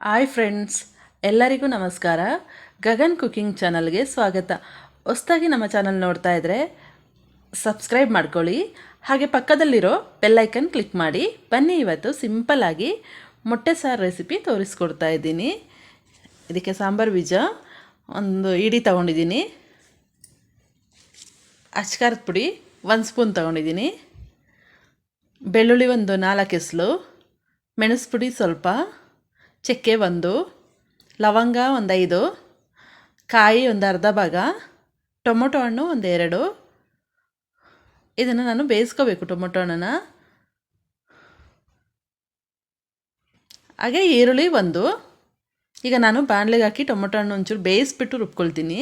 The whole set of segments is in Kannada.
ಹಾಯ್ ಫ್ರೆಂಡ್ಸ್, ಎಲ್ಲರಿಗೂ ನಮಸ್ಕಾರ. ಗಗನ್ ಕುಕಿಂಗ್ ಚಾನಲ್ಗೆ ಸ್ವಾಗತ. ಹೊಸ್ದಾಗಿ ನಮ್ಮ ಚಾನಲ್ ನೋಡ್ತಾ ಇದ್ರೆ ಸಬ್ಸ್ಕ್ರೈಬ್ ಮಾಡ್ಕೊಳ್ಳಿ. ಹಾಗೆ ಪಕ್ಕದಲ್ಲಿರೋ ಬೆಲ್ಲೈಕನ್ ಕ್ಲಿಕ್ ಮಾಡಿ. ಬನ್ನಿ ಇವತ್ತು ಸಿಂಪಲ್ಲಾಗಿ ಮೊಟ್ಟೆ ಸಾರು ರೆಸಿಪಿ ತೋರಿಸ್ಕೊಡ್ತಾ ಇದ್ದೀನಿ. ಇದಕ್ಕೆ ಸಾಂಬಾರು ಬೀಜ, ಒಂದು ಇಡಿ ತಗೊಂಡಿದ್ದೀನಿ. ಅಚ್ಕಾರದ ಪುಡಿ, ಒಂದು ಸ್ಪೂನ್ ತಗೊಂಡಿದ್ದೀನಿ. ಬೆಳ್ಳುಳ್ಳಿ ಒಂದು ನಾಲ್ಕು ಎಸಲು. ಮೆಣಸು ಪುಡಿ ಸ್ವಲ್ಪ. ಚಕ್ಕೆ ಒಂದು, ಲವಂಗ ಒಂದು ಐದು ಕಾಯಿ ಒಂದು ಅರ್ಧ ಭಾಗ, ಟೊಮೊಟೊ ಹಣ್ಣು ಒಂದು ಎರಡು. ಇದನ್ನು ನಾನು ಬೇಯಿಸ್ಕೋಬೇಕು ಟೊಮೊಟೊ ಹಣ್ಣನ್ನು. ಹಾಗೆ ಈರುಳ್ಳಿ ಒಂದು. ಈಗ ನಾನು ಬಾಣಲೆಗೆ ಹಾಕಿ ಟೊಮೊಟೊ ಹಣ್ಣು ಒಂಚೂರು ಬೇಯಿಸ್ಬಿಟ್ಟು ರುಬ್ಕೊಳ್ತೀನಿ.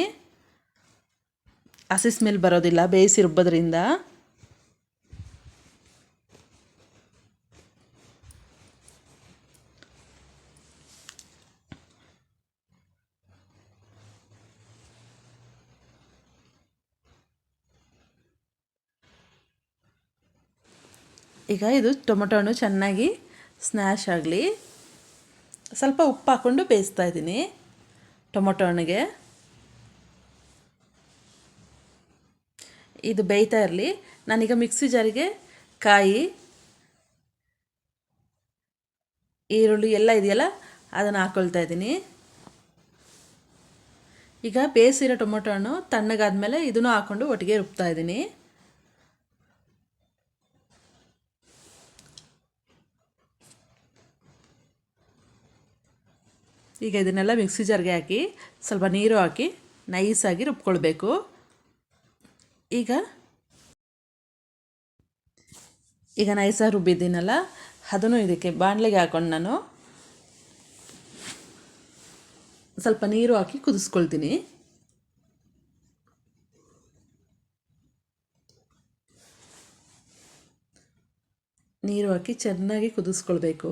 ಹಸಿ ಸ್ಮೆಲ್ ಬರೋದಿಲ್ಲ, ಬೇಯಿಸಿ ರುಬ್ಬೋದ್ರಿಂದ. ಈಗ ಇದು ಟೊಮೊಟೊ ಹಣ್ಣು ಚೆನ್ನಾಗಿ ಸ್ನ್ಯಾಶ್ ಆಗಲಿ. ಸ್ವಲ್ಪ ಉಪ್ಪು ಹಾಕ್ಕೊಂಡು ಬೇಯಿಸ್ತಾ ಇದ್ದೀನಿ ಟೊಮೊಟೊ ಹಣ್ಣಿಗೆ. ಇದು ಬೇಯ್ತಾ ಇರಲಿ. ನಾನೀಗ ಮಿಕ್ಸಿ ಜಾರಿಗೆ ಕಾಯಿ, ಈರುಳ್ಳಿ ಎಲ್ಲ ಇದೆಯಲ್ಲ ಅದನ್ನು ಹಾಕ್ಕೊಳ್ತಾ ಇದ್ದೀನಿ. ಈಗ ಬೇಯಿಸಿರೋ ಟೊಮೊಟೊ ಹಣ್ಣು ತಣ್ಣಗಾದ್ಮೇಲೆ ಇದನ್ನು ಹಾಕ್ಕೊಂಡು ಒಟ್ಟಿಗೆ ರುಬ್ತಾ ಇದ್ದೀನಿ. ಈಗ ಇದನ್ನೆಲ್ಲ ಮಿಕ್ಸಿ ಜಾರ್ಗೆ ಹಾಕಿ ಸ್ವಲ್ಪ ನೀರು ಹಾಕಿ ನೈಸಾಗಿ ರುಬ್ಕೊಳ್ಬೇಕು. ಈಗ ಈಗ ನೈಸಾಗಿ ರುಬ್ಬಿದ್ದೀನಲ್ಲ, ಅದನ್ನು ಇದಕ್ಕೆ ಬಾಣಲೆಗೆ ಹಾಕೊಂಡು ನಾನು ಸ್ವಲ್ಪ ನೀರು ಹಾಕಿ ಕುದಿಸ್ಕೊಳ್ತೀನಿ. ನೀರು ಹಾಕಿ ಚೆನ್ನಾಗಿ ಕುದಿಸ್ಕೊಳ್ಬೇಕು.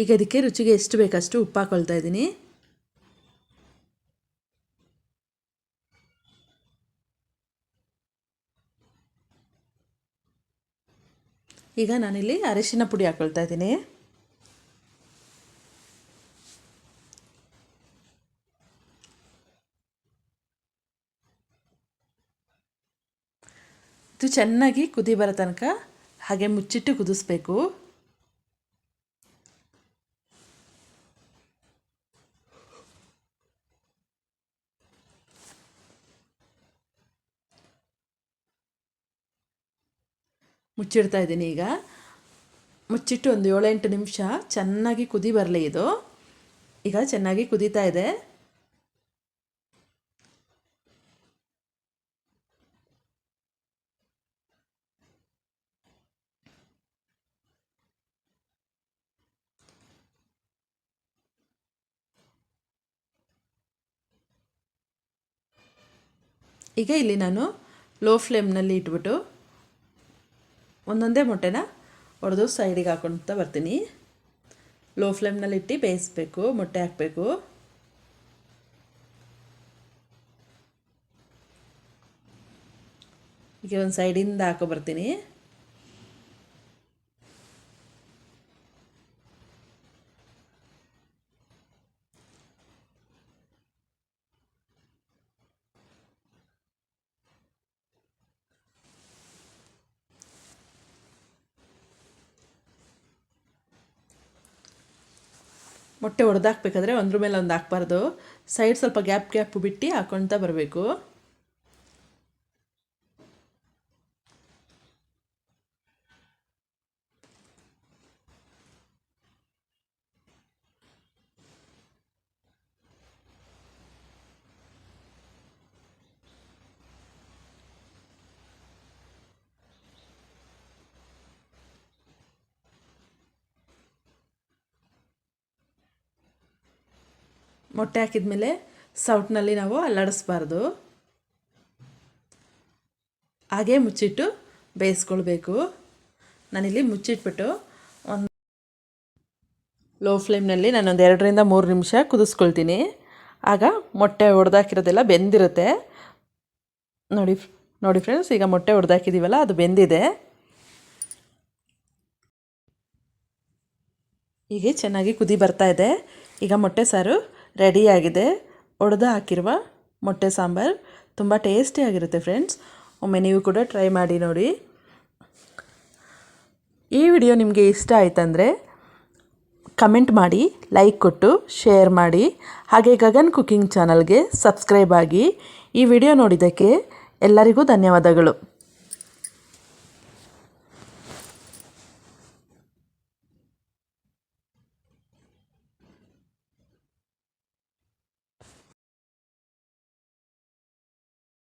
ಈಗ ಅದಕ್ಕೆ ರುಚಿಗೆ ಎಷ್ಟು ಬೇಕಷ್ಟು ಉಪ್ಪು ಹಾಕೊಳ್ತಾ ಇದ್ದೀನಿ. ಈಗ ನಾನಿಲ್ಲಿ ಅರಿಶಿನ ಪುಡಿ ಹಾಕ್ಕೊಳ್ತಾ ಇದ್ದೀನಿ. ಇದು ಚೆನ್ನಾಗಿ ಕುದಿ ಬರೋ ತನಕ ಹಾಗೆ ಮುಚ್ಚಿಟ್ಟು ಕುದಿಸ್ಬೇಕು. ಮುಚ್ಚಿಡ್ತಾ ಇದ್ದೀನಿ ಈಗ. ಮುಚ್ಚಿಟ್ಟು ಒಂದು ಏಳೆಂಟು ನಿಮಿಷ ಚೆನ್ನಾಗಿ ಕುದಿ ಬರಲಿ ಇದು. ಈಗ ಚೆನ್ನಾಗಿ ಕುದೀತಾ ಇದೆ. ಈಗ ಇಲ್ಲಿ ನಾನು ಲೋ ಫ್ಲೇಮ್ನಲ್ಲಿ ಇಟ್ಬಿಟ್ಟು ಒಂದೊಂದೇ ಮೊಟ್ಟೆನ ಹೊಡೆದು ಸೈಡಿಗೆ ಹಾಕೊಳ್ತಾ ಬರ್ತೀನಿ. ಲೋ ಫ್ಲೇಮ್ನಲ್ಲಿ ಇಟ್ಟು ಬೇಯಿಸ್ಬೇಕು, ಮೊಟ್ಟೆ ಹಾಕಬೇಕು. ಈಗ ಒಂದು ಸೈಡಿಂದ ಹಾಕೋ ಬರ್ತೀನಿ. ಮೊಟ್ಟೆ ಒಡೆದಾಕ್ಬೇಕಾದ್ರೆ ಒಂದ್ರ ಮೇಲೆ ಒಂದು ಹಾಕ್ಬಾರ್ದು. ಸೈಡ್ ಸ್ವಲ್ಪ ಗ್ಯಾಪ್ ಗ್ಯಾಪ್ ಬಿಟ್ಟು ಹಾಕ್ಕೊಳ್ತಾ ಬರಬೇಕು. ಮೊಟ್ಟೆ ಹಾಕಿದ ಮೇಲೆ ಸೌಟ್ನಲ್ಲಿ ನಾವು ಅಲ್ಲಾಡಿಸ್ಬಾರ್ದು. ಹಾಗೆ ಮುಚ್ಚಿಟ್ಟು ಬೇಯಿಸ್ಕೊಳ್ಬೇಕು. ನಾನಿಲ್ಲಿ ಮುಚ್ಚಿಟ್ಬಿಟ್ಟು ಒಂದು ಲೋ ಫ್ಲೇಮ್ನಲ್ಲಿ ನಾನೊಂದು ಎರಡರಿಂದ ಮೂರು ನಿಮಿಷ ಕುದಿಸ್ಕೊಳ್ತೀನಿ. ಆಗ ಮೊಟ್ಟೆ ಹೊಡೆದಾಕಿರೋದೆಲ್ಲ ಬೆಂದಿರುತ್ತೆ. ನೋಡಿ ನೋಡಿ ಫ್ರೆಂಡ್ಸ್, ಈಗ ಮೊಟ್ಟೆ ಹೊಡೆದಾಕಿದ್ದೀವಲ್ಲ ಅದು ಬೆಂದಿದೆ. ಹೀಗೆ ಚೆನ್ನಾಗಿ ಕುದಿ ಬರ್ತಾ ಇದೆ. ಈಗ ಮೊಟ್ಟೆ ಸಾರು ರೆಡಿಯಾಗಿದೆ. ಒಡೆದು ಹಾಕಿರುವ ಮೊಟ್ಟೆ ಸಾಂಬಾರು ತುಂಬ ಟೇಸ್ಟಿಯಾಗಿರುತ್ತೆ ಫ್ರೆಂಡ್ಸ್. ಒಮ್ಮೆ ನೀವು ಕೂಡ ಟ್ರೈ ಮಾಡಿ ನೋಡಿ. ಈ ವಿಡಿಯೋ ನಿಮಗೆ ಇಷ್ಟ ಆಯ್ತಂದರೆ ಕಮೆಂಟ್ ಮಾಡಿ, ಲೈಕ್ ಕೊಟ್ಟು, ಶೇರ್ ಮಾಡಿ. ಹಾಗೆ ಗಗನ್ ಕುಕಿಂಗ್ ಚಾನಲ್ಗೆ ಸಬ್ಸ್ಕ್ರೈಬ್ ಆಗಿ ಈ ವಿಡಿಯೋ ನೋಡಿದ್ದಕ್ಕೆ ಎಲ್ಲರಿಗೂ ಧನ್ಯವಾದಗಳು.